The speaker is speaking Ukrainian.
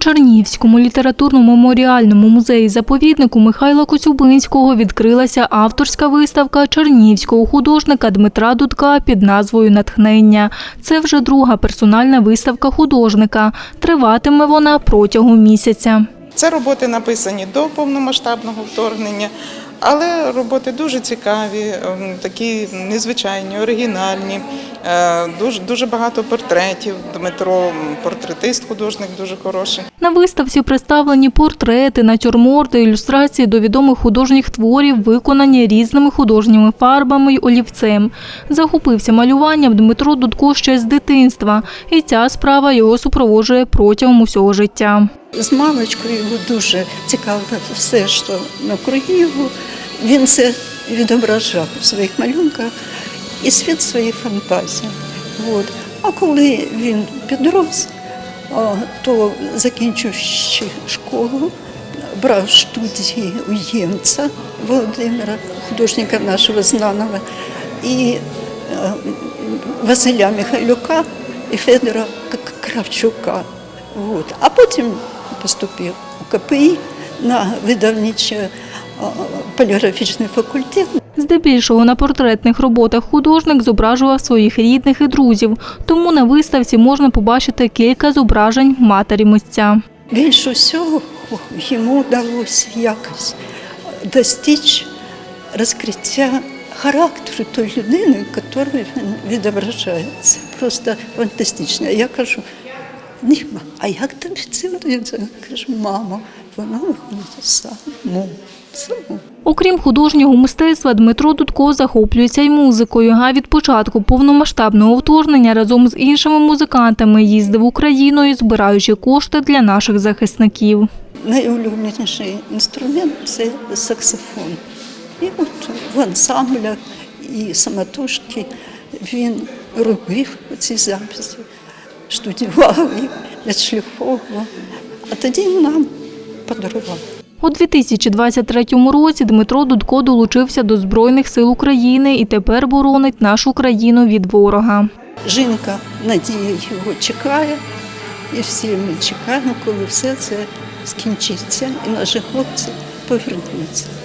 Чернігівському літературно-меморіальному музеї заповіднику Михайла Коцюбинського відкрилася авторська виставка чернівського художника Дмитра Дудка під назвою Натхнення. Це вже друга персональна виставка художника. Триватиме вона протягом місяця. Це роботи написані до повномасштабного вторгнення, але роботи дуже цікаві, ем, такі незвичайні, оригінальні. Е, Дуже, дуже багато портретів. Дмитро портретист, художник дуже хороший. На виставці представлені портрети, натюрморти, ілюстрації до відомих художніх творів, виконані різними художніми фарбами й олівцем. Захопився малюванням Дмитро Дудко ще з дитинства, і ця справа його супроводжує протягом усього життя. З мамочкою його дуже цікавило все, що навкруги його. Він це відображав у своїх малюнках і світ своєї фантазії. От. А коли він підрос, то закінчивши школу, брав студії у Ємця Володимира, художника нашого знаного, і е, Василя Михайлюка і Федора Кравчука. От. А потім поступив у КПІ на видавничо поліграфічний факультет. Здебільшого на портретних роботах художник зображував своїх рідних і друзів, тому на виставці можна побачити кілька зображень матері митця. Більше всього йому вдалося якось достичь розкриття характеру тої людини, якою він відображає. Це просто фантастично. Я кажу, Німа, а як тобі це вдається? Каже, мама, воно виходить само. Окрім художнього мистецтва, Дмитро Дудко захоплюється й музикою. А від початку повномасштабного вторгнення разом з іншими музикантами їздив Україною, збираючи кошти для наших захисників. Найулюбленіший інструмент це саксофон. І от в ансамблях і самотужки він робив ці записи, студіював їх, відшліфовував, а тоді нам подарував. У 2023 році Дмитро Дудко долучився до Збройних сил України і тепер боронить нашу країну від ворога. Жінка Надія його чекає, і всі ми чекаємо, коли все це скінчиться, і наші хлопці повернуться.